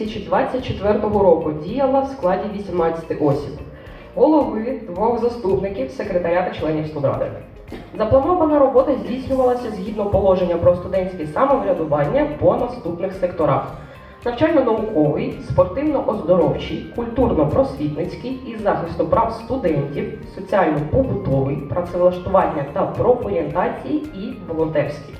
2023-2024 року діяла в складі 18 осіб, голови, двох заступників, секретаря та членів студради. Запланована робота здійснювалася згідно положення про студентське самоврядування по наступних секторах: навчально-науковий, спортивно-оздоровчий, культурно-просвітницький із захисту прав студентів, соціально-побутовий, працевлаштування та профорієнтації і волонтерський.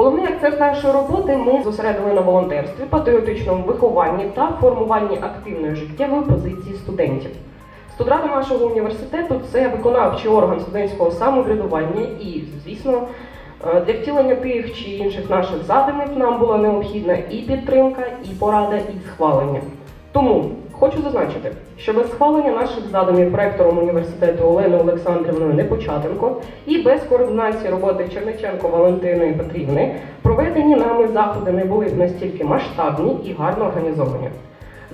Головний акцент нашої роботи ми зосередили на волонтерстві, патріотичному вихованні та формуванні активної життєвої позиції студентів. Студрада нашого університету це виконавчий орган студентського самоврядування, і, звісно, е, для втілення тих чи інших наших задумів нам була необхідна і підтримка, і порада, і схвалення. Тому хочу зазначити, що без схвалення наших задумів ректором університету Оленою Олександрівною Непочатенко і без координації роботи Черниченко Валентини Петрівни проведені нами заходи не були б настільки масштабні і гарно організовані.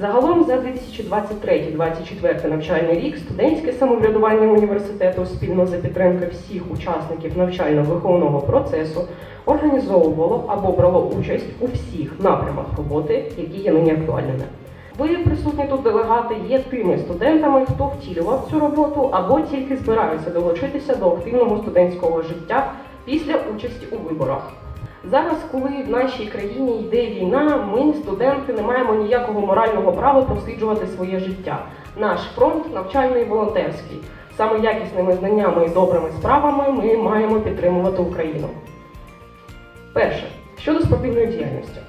Загалом за 2023-2024 навчальний рік студентське самоврядування університету спільно за підтримки всіх учасників навчально-виховного процесу організовувало або брало участь у всіх напрямах роботи, які є нині актуальними. Ви, присутні тут делегати, є тими студентами, хто втілював цю роботу або тільки збираються долучитися до активного студентського життя після участі у виборах. Зараз, коли в нашій країні йде війна, ми, студенти, не маємо ніякого морального права просліджувати своє життя. Наш фронт навчальний і волонтерський. Саме якісними знаннями і добрими справами ми маємо підтримувати Україну. Перше щодо спортивної діяльності.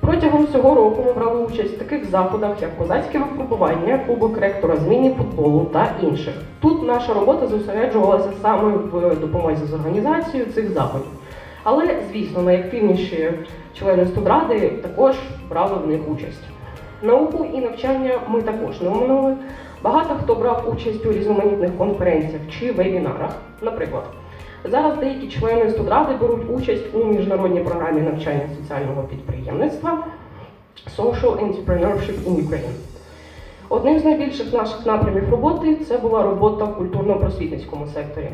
Протягом цього року ми брали участь в таких заходах, як козацьке випробування, кубок ректора з міні-футболу та інших. Тут наша робота зосереджувалася саме в допомозі з організацією цих заходів. Але, звісно, найактивніші члени студради також брали в них участь. Науку і навчання ми також не оминули. Багато хто брав участь у різноманітних конференціях чи вебінарах. Наприклад, зараз деякі члени студради беруть участь у міжнародній програмі навчання соціального підприємництва Social Entrepreneurship in Ukraine. Одним з найбільших наших напрямів роботи це була робота в культурно-просвітницькому секторі.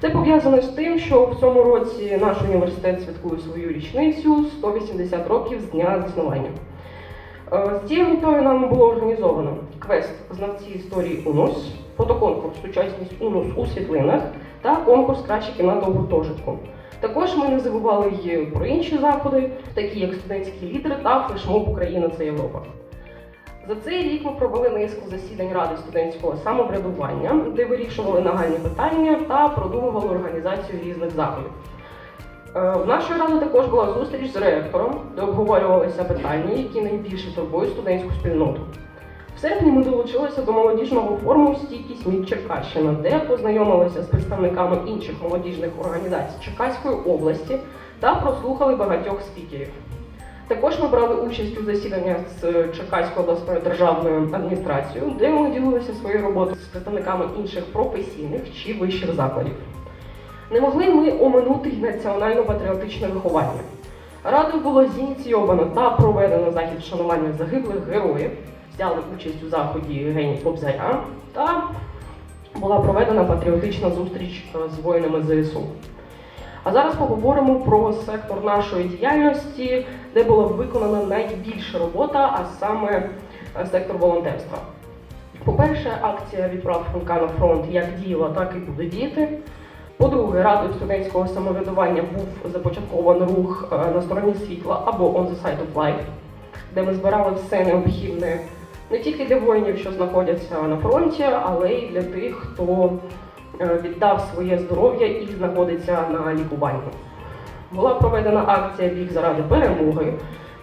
Це пов'язано з тим, що в цьому році наш університет святкує свою річницю 180 років з дня заснування. Е, З цією метою нам було організовано квест знавці історії УНУС, фотоконкурс Сучасність УНУС у світлинах та конкурс Краща кімната у гуртожитку. Також ми не забували й про інші заходи, такі як студентські лідери та флешмоб Україна це Європа. За цей рік ми провели низку засідань Ради студентського самоврядування, де вирішували нагальні питання та продумували організацію різних заходів. Е, В нашої ради також була зустріч з ректором, де обговорювалися питання, які найбільше турбують студентську спільноту. В серпні ми долучилися до молодіжного форуму Стійкість МІД Черкащина, де познайомилися з представниками інших молодіжних організацій Черкаської області та прослухали багатьох спікерів. Також ми брали участь у засіданнях з Черкаською обласною державною адміністрацією, де ми ділилися своєю роботою з представниками інших професійних чи вищих закладів. Не могли ми оминути й національно-патріотичне виховання. Радою було зініційовано та проведено захід вшанування загиблих героїв, взяли участь у заході Гені Кобзаря та була проведена патріотична зустріч е, з воїнами ЗСУ. А зараз поговоримо про сектор нашої діяльності, де була виконана найбільша робота, а саме е, сектор волонтерства. По-перше, акція відправ Франка на фронт як діяла, так і буде діяти. По-друге, радою студентського самоврядування був започаткований рух е, на стороні світла або On the Side of Life, де ми збирали все необхідне не тільки для воїнів, що знаходяться на фронті, але й для тих, хто е, віддав своє здоров'я і знаходиться на лікуванні. Була проведена акція Біг заради перемоги,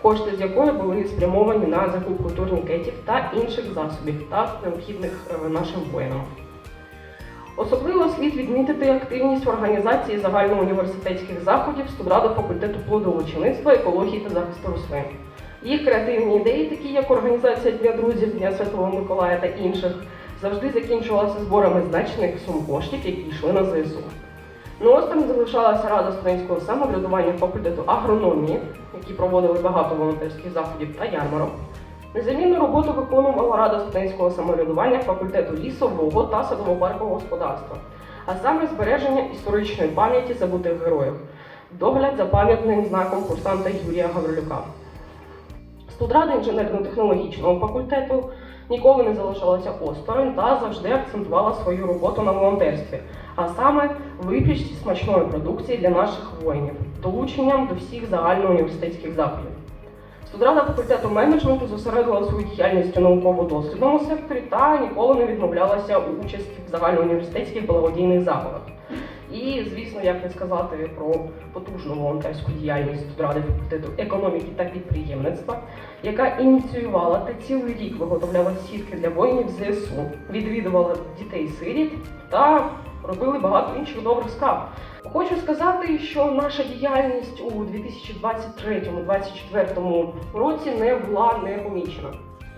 кошти з якої були спрямовані на закупку турнікетів та інших засобів, так необхідних е, нашим воїнам. Особливо слід відмітити активність в організації загальноуніверситетських заходів студради факультету плодовочинництва, екології та захисту рослин. Їх креативні ідеї, такі як організація Дня друзів, Дня Святого Миколая та інших, завжди закінчувалися зборами значних сум коштів, які йшли на ЗСУ. Ну, осторонь залишалася Рада студентського самоврядування факультету агрономії, які проводили багато волонтерських заходів та ярмарок. Незамінну роботу виконувала Рада студентського самоврядування факультету лісового та садово-паркового господарства, а саме збереження історичної пам'яті забутих героїв, догляд за пам'ятним знаком курсанта Юрія Гаврилюка. Студрада інженерно-технологічного факультету ніколи не залишалася осторонь та завжди акцентувала свою роботу на волонтерстві, а саме випічці смачної продукції для наших воїнів, долученням до всіх загальноуніверситетських заходів. Студрада факультету менеджменту зосередила свою діяльність у науково-дослідному секторі та ніколи не відмовлялася у участі в загальноуніверситетських благодійних заходах. І, звісно, як не сказати про потужну волонтерську діяльність Студради факультету економіки та підприємництва, яка ініціювала та цілий рік виготовляла сітки для воїнів ЗСУ, відвідувала дітей-сиріт та робили багато інших добрих справ. Хочу сказати, що наша діяльність у 2023-2024 році не була не помічена.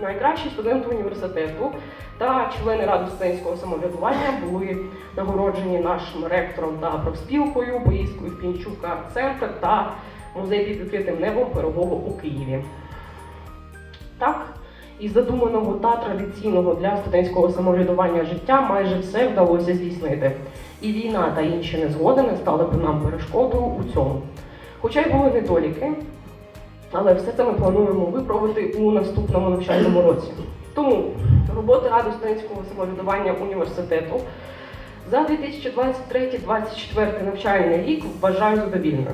Найкращі студенти університету та члени ради студентського самоврядування були нагороджені нашим ректором та профспілкою, поїздкою Пінчука центр та музей під відкритим небом Пирогово у Києві. Так, із задуманого та традиційного для студентського самоврядування життя майже все вдалося здійснити. І війна та інші незгоди не стали б нам перешкодою у цьому. Хоча й були недоліки, але все це ми плануємо виправити у наступному навчальному році. Тому роботи Ради студентського самоврядування університету за 2023-2024 навчальний рік вважаю задовільною.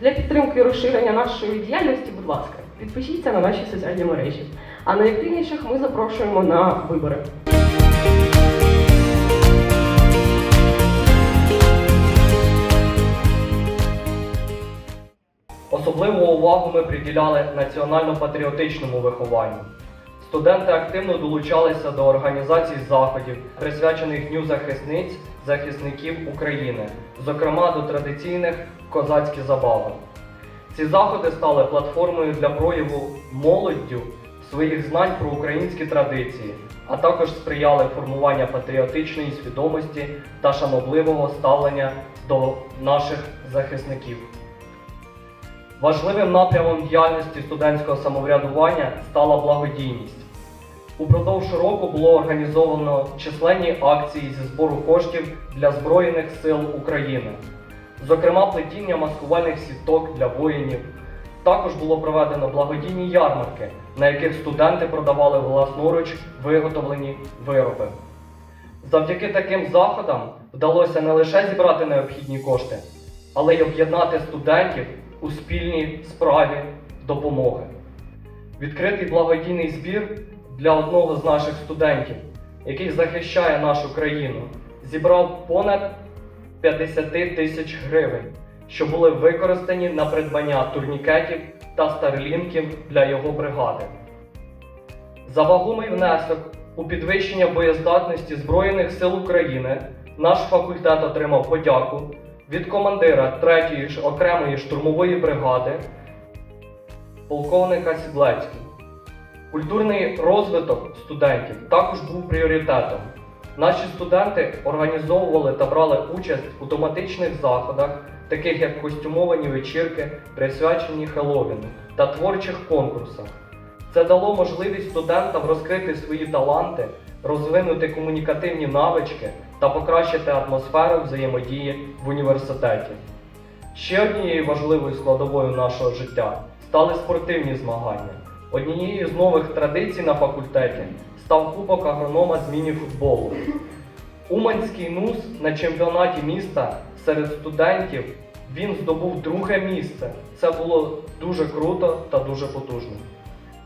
Для підтримки і розширення нашої діяльності, будь ласка, підпишіться на наші соціальні мережі. А найактивніших ми запрошуємо на вибори. Особливу увагу ми приділяли національно-патріотичному вихованню. Студенти активно долучалися до організації заходів, присвячених Дню захисниць захисників України, зокрема до традиційних козацькі забави. Ці заходи стали платформою для прояву молоддю своїх знань про українські традиції, а також сприяли формуванню патріотичної свідомості та шанобливого ставлення до наших захисників. Важливим напрямом діяльності студентського самоврядування стала благодійність. Упродовж року було організовано численні акції зі збору коштів для Збройних сил України, зокрема плетіння маскувальних сіток для воїнів. Також було проведено благодійні ярмарки, на яких студенти продавали власноруч виготовлені вироби. Завдяки таким заходам вдалося не лише зібрати необхідні кошти, але й об'єднати студентів у спільній справі допомоги. Відкритий благодійний збір для одного з наших студентів, який захищає нашу країну, зібрав понад 50 тисяч гривень, що були використані на придбання турнікетів та старлінків для його бригади. За вагомий внесок у підвищення боєздатності Збройних сил України наш факультет отримав подяку від командира 3-ї ж окремої штурмової бригади полковника Сідлецького. Культурний розвиток студентів також був пріоритетом. Наші студенти організовували та брали участь у тематичних заходах, таких як костюмовані вечірки, присвячені Хеллоуіну та творчих конкурсах. Це дало можливість студентам розкрити свої таланти, розвинути комунікативні навички та покращити атмосферу взаємодії в університеті. Ще однією важливою складовою нашого життя стали спортивні змагання. Однією з нових традицій на факультеті став Кубок агронома з міні-футболу. Уманський НУС на чемпіонаті міста серед студентів він здобув друге місце. Це було дуже круто та дуже потужно.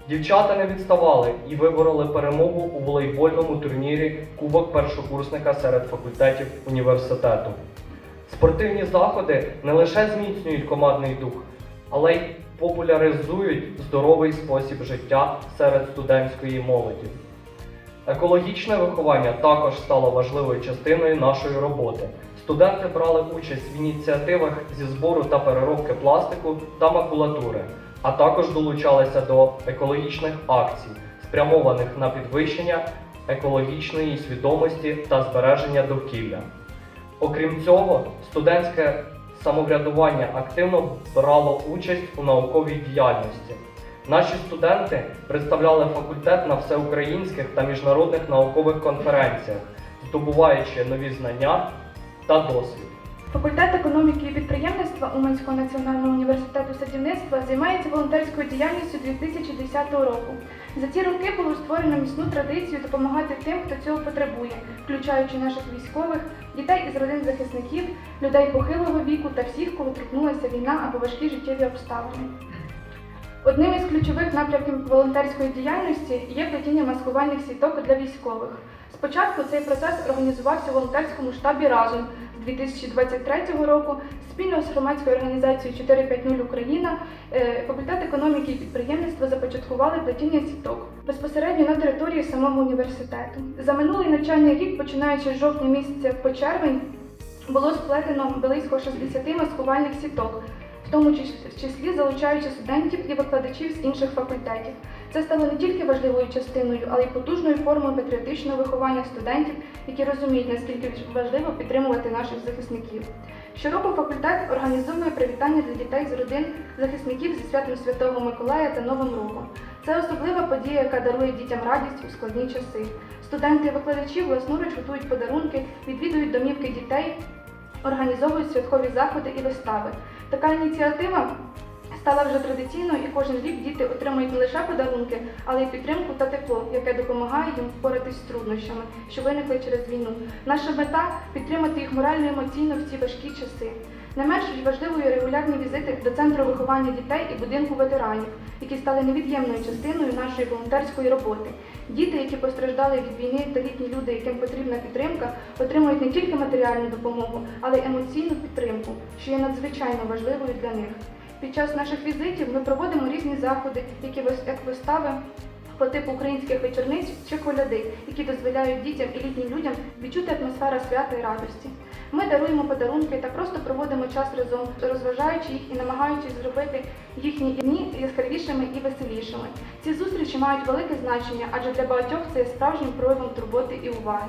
Дівчата не відставали і вибороли перемогу у волейбольному турнірі Кубок першокурсника серед факультетів університету. Спортивні заходи не лише зміцнюють командний дух, але й популяризують здоровий спосіб життя серед студентської молоді. Екологічне виховання також стало важливою частиною нашої роботи. Студенти брали участь в ініціативах зі збору та переробки пластику та макулатури, а також долучалися до екологічних акцій, спрямованих на підвищення екологічної свідомості та збереження довкілля. Окрім цього, студентське самоврядування активно брало участь у науковій діяльності. Наші студенти представляли факультет на всеукраїнських та міжнародних наукових конференціях, здобуваючи нові знання та досвід. Факультет економіки і підприємництва Уманського національного університету садівництва займається волонтерською діяльністю 2010 року. За ці роки було створено міцну традицію допомагати тим, хто цього потребує, включаючи наших військових, дітей із родин захисників, людей похилого віку та всіх, кого торкнулася війна або важкі життєві обставини. Одним із ключових напрямків волонтерської діяльності є плетіння маскувальних сіток для військових. Спочатку цей процес організувався в волонтерському штабі разом 2023 року спільно з громадською організацією 450 Україна, е, факультет економіки і підприємництва започаткували плетіння сіток безпосередньо на території самого університету. За минулий навчальний рік, починаючи з жовтня місяця по червень, було сплетено близько 60 маскувальних сіток, в тому чис- числі залучаючи студентів і викладачів з інших факультетів. Це стало не тільки важливою частиною, але й потужною формою патріотичного виховання студентів, які розуміють, наскільки важливо підтримувати наших захисників. Щороку факультет організовує привітання для дітей з родин захисників зі святом Святого Миколая та Новим роком. Це особлива подія, яка дарує дітям радість у складні часи. Студенти і викладачі власноруч готують подарунки, відвідують домівки дітей, організовують святкові заходи і вистави. Така ініціатива стала вже традиційною, і кожен рік діти отримують не лише подарунки, але й підтримку та тепло, яке допомагає їм впоратись з труднощами, що виникли через війну. Наша мета підтримати їх морально і емоційно в ці важкі часи. Не менш важливою регулярні візити до центру виховання дітей і будинку ветеранів, які стали невід'ємною частиною нашої волонтерської роботи. Діти, які постраждали від війни, та літні люди, яким потрібна підтримка, отримують не тільки матеріальну допомогу, але й емоційну підтримку, що є надзвичайно важливою для них. Під час наших візитів ми проводимо різні заходи, які як вистави по типу українських вечорниць чи коляди, які дозволяють дітям і літнім людям відчути атмосферу свята і радості. Ми даруємо подарунки та просто проводимо час разом, розважаючи їх і намагаючись зробити їхні дні яскравішими і веселішими. Ці зустрічі мають велике значення, адже для багатьох це є справжнім проявом турботи і уваги.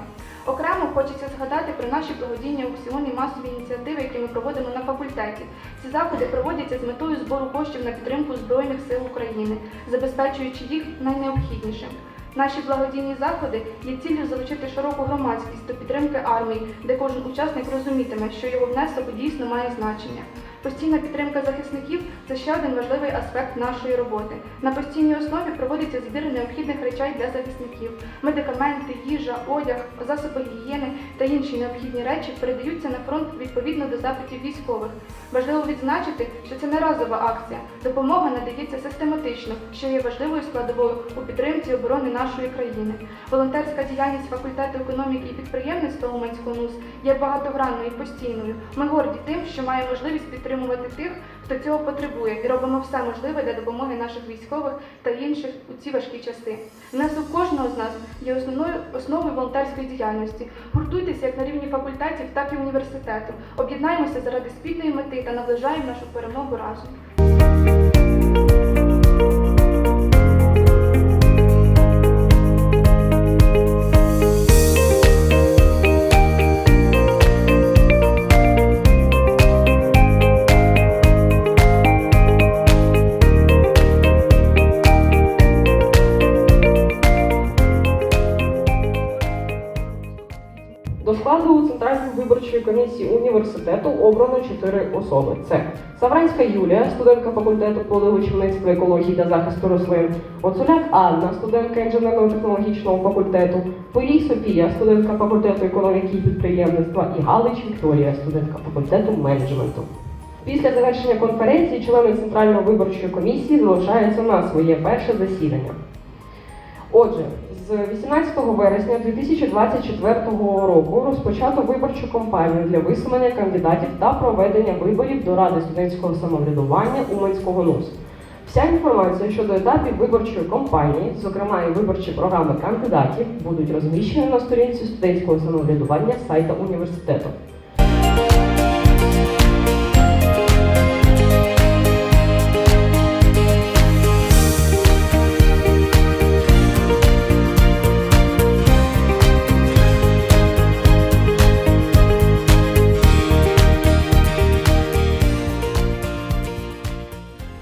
Окремо хочеться згадати про наші благодійні аукціони масові ініціативи, які ми проводимо на факультеті. Ці заходи проводяться з метою збору коштів на підтримку Збройних сил України, забезпечуючи їх найнеобхіднішим. Наші благодійні заходи є ціллю залучити широку громадськість до підтримки армії, де кожен учасник розумітиме, що його внесок дійсно має значення. Постійна підтримка захисників це ще один важливий аспект нашої роботи. На постійній основі проводиться збір необхідних речей для захисників. Медикаменти, їжа, одяг, засоби гігієни та інші необхідні речі передаються на фронт відповідно до запитів військових. Важливо відзначити, що це не разова акція. Допомога надається систематично, що є важливою складовою у підтримці оборони нашої країни. Волонтерська діяльність факультету економіки і підприємництва Уманського НУС є багатогранною і постійною. Ми горді тим, що маємо можливість підтримувати тих, хто цього потребує, і робимо все можливе для допомоги наших військових та інших у ці важкі часи. Внесок кожного з нас є основною основою волонтерської діяльності. Гуртуйтеся як на рівні факультетів, так і університету. Об'єднаємося заради спільної мети та наближаємо нашу перемогу разом. Обрано чотири особи. Це Савранська Юлія, студентка факультету плодовичівництва екології та захисту рослин, Оцуляк Анна, студентка інженерно-технологічного факультету, Полій Софія, студентка факультету економіки і підприємництва, і Галич Вікторія, студентка факультету менеджменту. Після завершення конференції члени Центральної виборчої комісії залишаються на своє перше засідання. Отже, з 18 вересня 2024 року розпочато виборчу кампанію для висунення кандидатів та проведення виборів до Ради студентського самоврядування Уманського НУС. Вся інформація щодо етапів виборчої кампанії, зокрема і виборчі програми кандидатів, будуть розміщені на сторінці студентського самоврядування сайта університету.